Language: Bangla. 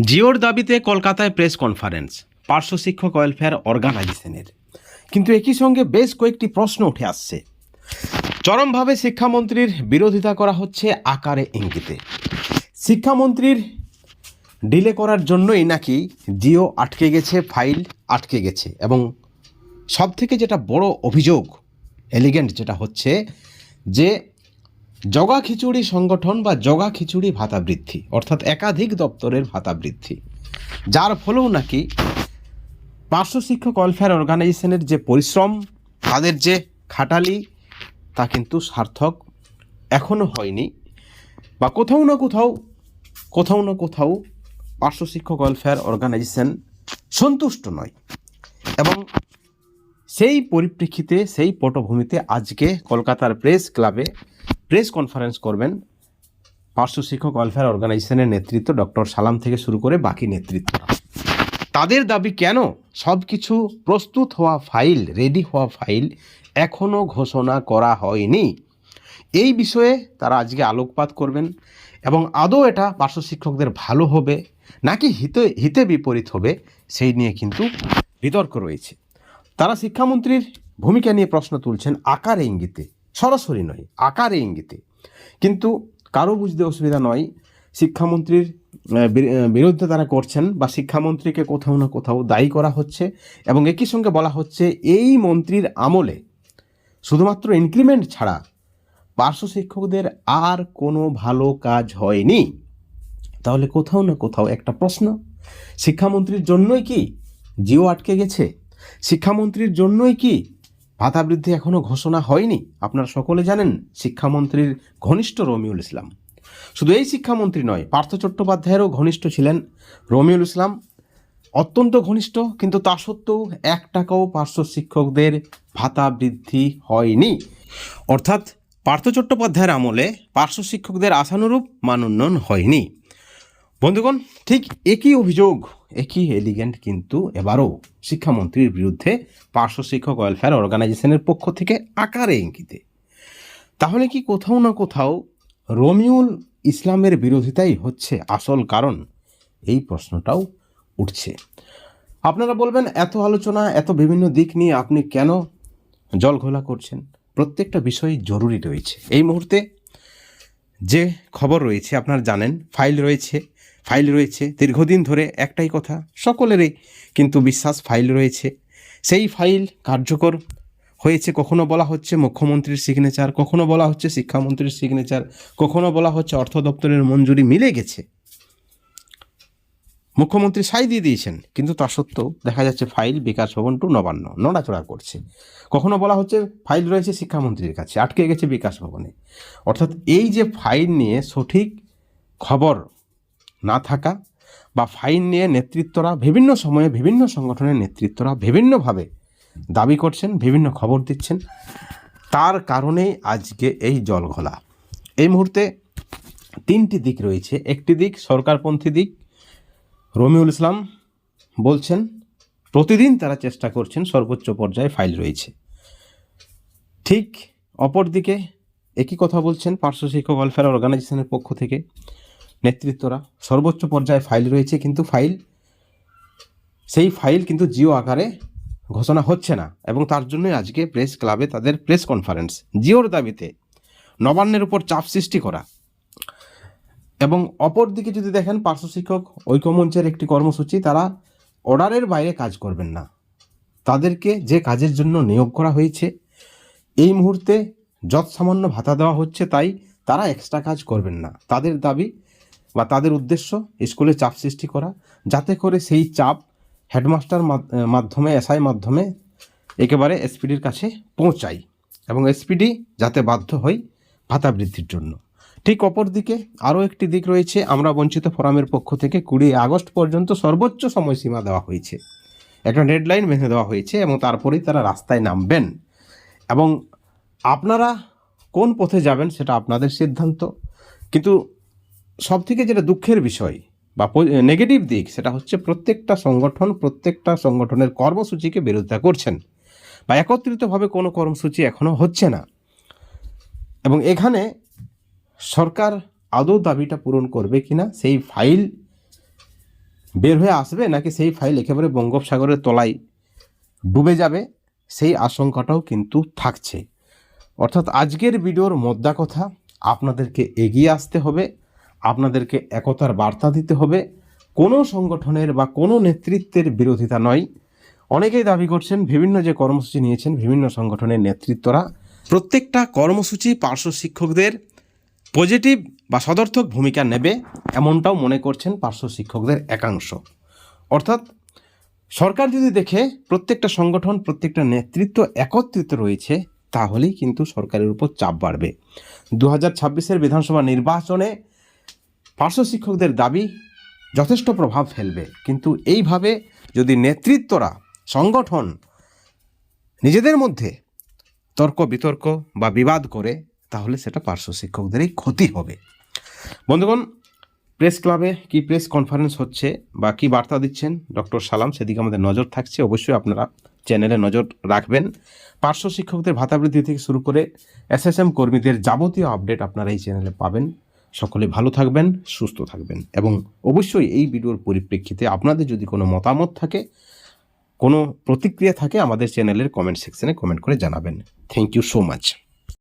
জিওর দাবিতে কলকাতায় প্রেস কনফারেন্স। পার্শ্ব শিক্ষক ওয়েলফেয়ার অর্গানাইজেশনের। কিন্তু একই সঙ্গে বেশ কয়েকটি প্রশ্ন উঠে আসছে। চরমভাবে শিক্ষামন্ত্রীর বিরোধিতা করা হচ্ছে আকারে ইঙ্গিতে। শিক্ষামন্ত্রীর ডিলে করার জন্যই নাকি জিও আটকে গেছে, ফাইল আটকে গেছে এবং সব থেকে যেটা বড় অভিযোগ এলিগেন্ট যেটা হচ্ছে যে জগা খিচুড়ি সংগঠন বা জগা খিচুড়ি ভাতা বৃদ্ধি, অর্থাৎ একাধিক দপ্তরের ভাতা বৃদ্ধি। যার ফলেও নাকি পার্শ্ব শিক্ষক ওয়েলফেয়ার অর্গানাইজেশনের যে পরিশ্রম, তাদের যে খাটালি, তা কিন্তু সার্থক এখনও হয়নি। বা কোথাও না কোথাও কোথাও না কোথাও পার্শ্ব শিক্ষক ওয়েলফেয়ার অর্গানাইজেশন সন্তুষ্ট নয়। এবং সেই পরিপ্রেক্ষিতে, সেই পটভূমিতে আজকে কলকাতার প্রেস ক্লাবে প্রেস কনফারেন্স করবেন পার্শ্ব শিক্ষক ওয়েলফেয়ার অর্গানাইজেশনের নেতৃত্ব ডক্টর সালাম থেকে শুরু করে বাকি নেতৃত্বরা। তাদের দাবি কেন? সব কিছু প্রস্তুত হওয়া ফাইল রেডি হওয়া ফাইল এখনও ঘোষণা করা হয়নি। এই বিষয়ে তারা আজকে আলোকপাত করবেন এবং আদৌ এটা পার্শ্ব শিক্ষকদের ভালো হবে নাকি হিতে হিতে বিপরীত হবে, সেই নিয়ে কিন্তু বিতর্ক রয়েছে। তারা শিক্ষামন্ত্রীর ভূমিকা নিয়ে প্রশ্ন তুলছেন আকার ইঙ্গিতে। সরাসরি নয়, আকারে ইঙ্গিতে। কিন্তু কারও বুঝতে অসুবিধা নয়, শিক্ষামন্ত্রীর বিরুদ্ধে তারা করছেন বা শিক্ষামন্ত্রীকে কোথাও না কোথাও দায়ী করা হচ্ছে এবং একই সঙ্গে বলা হচ্ছে এই মন্ত্রীর আমলে শুধুমাত্র ইনক্রিমেন্ট ছাড়া পার্শ্ব শিক্ষকদের আর কোনো ভালো কাজ হয়নি। তাহলে কোথাও না কোথাও একটা প্রশ্ন, শিক্ষামন্ত্রীর জন্যই কি জিও আটকে গেছে? শিক্ষামন্ত্রীর জন্যই কি ভাতা বৃদ্ধি এখনও ঘোষণা হয়নি। আপনারা সকলে জানেন, শিক্ষামন্ত্রীর ঘনিষ্ঠ রমিউল ইসলাম। শুধু এই শিক্ষামন্ত্রী নয়, পার্থ চট্টোপাধ্যায়েরও ঘনিষ্ঠ ছিলেন রমিউল ইসলাম। অত্যন্ত ঘনিষ্ঠ, কিন্তু তা সত্ত্বেও এক টাকাও পার্শ্ব শিক্ষকদের ভাতা বৃদ্ধি হয়নি। অর্থাৎ পার্থ চট্টোপাধ্যায়ের আমলে পার্শ্ব শিক্ষকদের আশানুরূপ মান উন্নয়ন হয়নি। বন্ধুগণ, ঠিক একই অভিযোগ, একই এলিগেন্ট কিন্তু এবারও শিক্ষামন্ত্রীর বিরুদ্ধে পার্শ্ব শিক্ষক ওয়েলফেয়ার অর্গানাইজেশনের পক্ষ থেকে আকারে ইঙ্গিতে। তাহলে কি কোথাও না কোথাও রমিউল ইসলামের বিরোধিতাই হচ্ছে আসল কারণ? এই প্রশ্নটাও উঠছে। আপনারা বলবেন, এত আলোচনা, এত বিভিন্ন দিক নিয়ে আপনি কেন জল ঘোলা করছেন? প্রত্যেকটা বিষয় জরুরি রয়েছে। এই মুহূর্তে যে খবর রয়েছে, আপনারা জানেন, ফাইল রয়েছে ফাইল রয়েছে। দীর্ঘদিন ধরে একটাই কথা, সকলেরই কিন্তু বিশ্বাস ফাইল রয়েছে। সেই ফাইল কার্যকর হয়েছে কখনো বলা হচ্ছে মুখ্যমন্ত্রীর সিগনেচার কখনো বলা হচ্ছে শিক্ষামন্ত্রীর সিগনেচার কখনো বলা হচ্ছে অর্থ দপ্তরের মঞ্জুরি মিলে গেছে। মুখ্যমন্ত্রী সাই দিয়ে দিয়েছেন, কিন্তু তা সত্ত্বেও দেখা যাচ্ছে ফাইল বিকাশ ভবন টু নবান্ন, নড়াচড়া করছে। কখনো বলা হচ্ছে ফাইল রয়েছে শিক্ষামন্ত্রীর কাছে, আটকে গেছে বিকাশ ভবনে। অর্থাৎ এই যে ফাইল নিয়ে সঠিক খবর না থাকা বা ফাইন নিয়ে নেতৃত্বরা বিভিন্ন সময়ে বিভিন্ন সংগঠনের নেতৃত্বরা বিভিন্নভাবে দাবি করছেন, বিভিন্ন খবর দিচ্ছেন। তার কারণেই আজকে এই জল ঘোলা এই মুহূর্তে তিনটি দিক রয়েছে। একটি দিক সরকারপন্থী দিক। রমিউল ইসলাম বলছেন, প্রতিদিন তারা চেষ্টা করছেন সর্বোচ্চ পর্যায়ে ফাইল রয়েছে। ঠিক অপরদিকে একই কথা বলছেন পার্শ্ব শিক্ষক ওয়েলফেয়ার অর্গানাইজেশনের পক্ষ থেকে। নেতৃত্বরা সর্বোচ্চ পর্যায়ে ফাইল রয়েছে, কিন্তু ফাইল সেই ফাইল কিন্তু জিও আকারে ঘোষণা হচ্ছে না। এবং তার জন্যই আজকে প্রেস ক্লাবে তাদের প্রেস কনফারেন্স জিওর দাবিতে নবান্নের উপর চাপ সৃষ্টি করা। এবং অপরদিকে যদি দেখেন, পার্শ্ব শিক্ষক, ঐক্যমঞ্চের একটি কর্মসূচি, তারা অর্ডারের বাইরে কাজ করবেন না। তাদেরকে যে কাজের জন্য নিয়োগ করা হয়েছে, এই মুহূর্তে যৎ সামান্য ভাতা দেওয়া হচ্ছে, তাই তারা এক্সট্রা কাজ করবেন না। তাদের দাবি বা তাদের উদ্দেশ্য স্কুলে চাপ সৃষ্টি করা, যাতে করে সেই চাপ হেডমাস্টার মাধ- মাধ্যমে, এসআই মাধ্যমে একেবারে এসপিডির কাছে পৌঁছায় এবং এসপিডি যাতে বাধ্য হয় ভাতা বৃদ্ধির জন্য। ঠিক অপরদিকে আরও একটি দিক রয়েছে, আমরা বঞ্চিত ফোরামের পক্ষ থেকে কুড়ি আগস্ট পর্যন্ত সর্বোচ্চ সময়সীমা দেওয়া হয়েছে। একটা ডেডলাইন বেঁধে দেওয়া হয়েছে এবং তারপরেই তারা রাস্তায় নামবেন। এবং আপনারা কোন পথে যাবেন সেটা আপনাদের সিদ্ধান্ত। কিন্তু সব থেকে যেটা দুঃখের বিষয় বা নেগেটিভ দিক, সেটা হচ্ছে প্রত্যেকটা সংগঠন প্রত্যেকটা সংগঠনের কর্মসূচিকে বিরোধিতা করছেন বা একত্রিতভাবে কোনো কর্মসূচি এখনও হচ্ছে না। এবং এখানে সরকার আদৌ দাবিটা পূরণ করবে কিনা, সেই ফাইল বের হয়ে আসবে নাকি সেই ফাইল একেবারে বঙ্গোপসাগরের তলায় ডুবে যাবে, সেই আশঙ্কাটাও কিন্তু থাকছে। অর্থাৎ আজকের ভিডিওর মোদ্দা কথা আপনাদেরকে এগিয়ে আসতে হবে। আপনাদেরকে একতার বার্তা দিতে হবে। কোনো সংগঠনের বা কোনো নেতৃত্বের বিরোধিতা নয়। অনেকেই দাবি করছেন, বিভিন্ন যে কর্মসূচি নিয়েছেন, বিভিন্ন সংগঠনের নেতৃত্বরা, প্রত্যেকটা কর্মসূচি পার্শ্ব শিক্ষকদের পজিটিভ বা সদর্থক ভূমিকা নেবে, এমনটাও মনে করছেন পার্শ্ব শিক্ষকদের একাংশ। অর্থাৎ, সরকার যদি দেখে প্রত্যেকটা সংগঠন, প্রত্যেকটা নেতৃত্ব একত্রিত রয়েছে, তাহলেই কিন্তু সরকারের উপর চাপ বাড়বে। দু হাজার বিধানসভা নির্বাচনে পার্শ্ব শিক্ষকদের দাবি, যথেষ্ট প্রভাব ফেলবে। কিন্তু এইভাবে যদি নেতৃত্বরা, সংগঠন নিজেদের মধ্যে তর্ক বিতর্ক বা বিবাদ করে, তাহলে সেটা পার্শ্ব শিক্ষকদেরই ক্ষতি হবে। বন্ধুগণ, প্রেস ক্লাবে কি প্রেস কনফারেন্স হচ্ছে বা কি বার্তা দিচ্ছেন ডক্টর সালাম, সেদিকে আমাদের নজর থাকছে। অবশ্যই আপনারা চ্যানেলে নজর রাখবেন। পার্শ্ব শিক্ষকদের ভাতা বৃদ্ধি থেকে শুরু করে এসএসএম কর্মীদের যাবতীয় আপডেট আপনারা এই চ্যানেলে পাবেন। সকলে ভালো থাকবেন, সুস্থ থাকবেন। এবং অবশ্যই এই ভিডিওর পরিপ্রেক্ষিতে আপনাদের যদি কোনো মতামত থাকে, কোনো প্রতিক্রিয়া থাকে, আমাদের চ্যানেলের কমেন্ট সেকশনে কমেন্ট করে জানাবেন। Thank you so much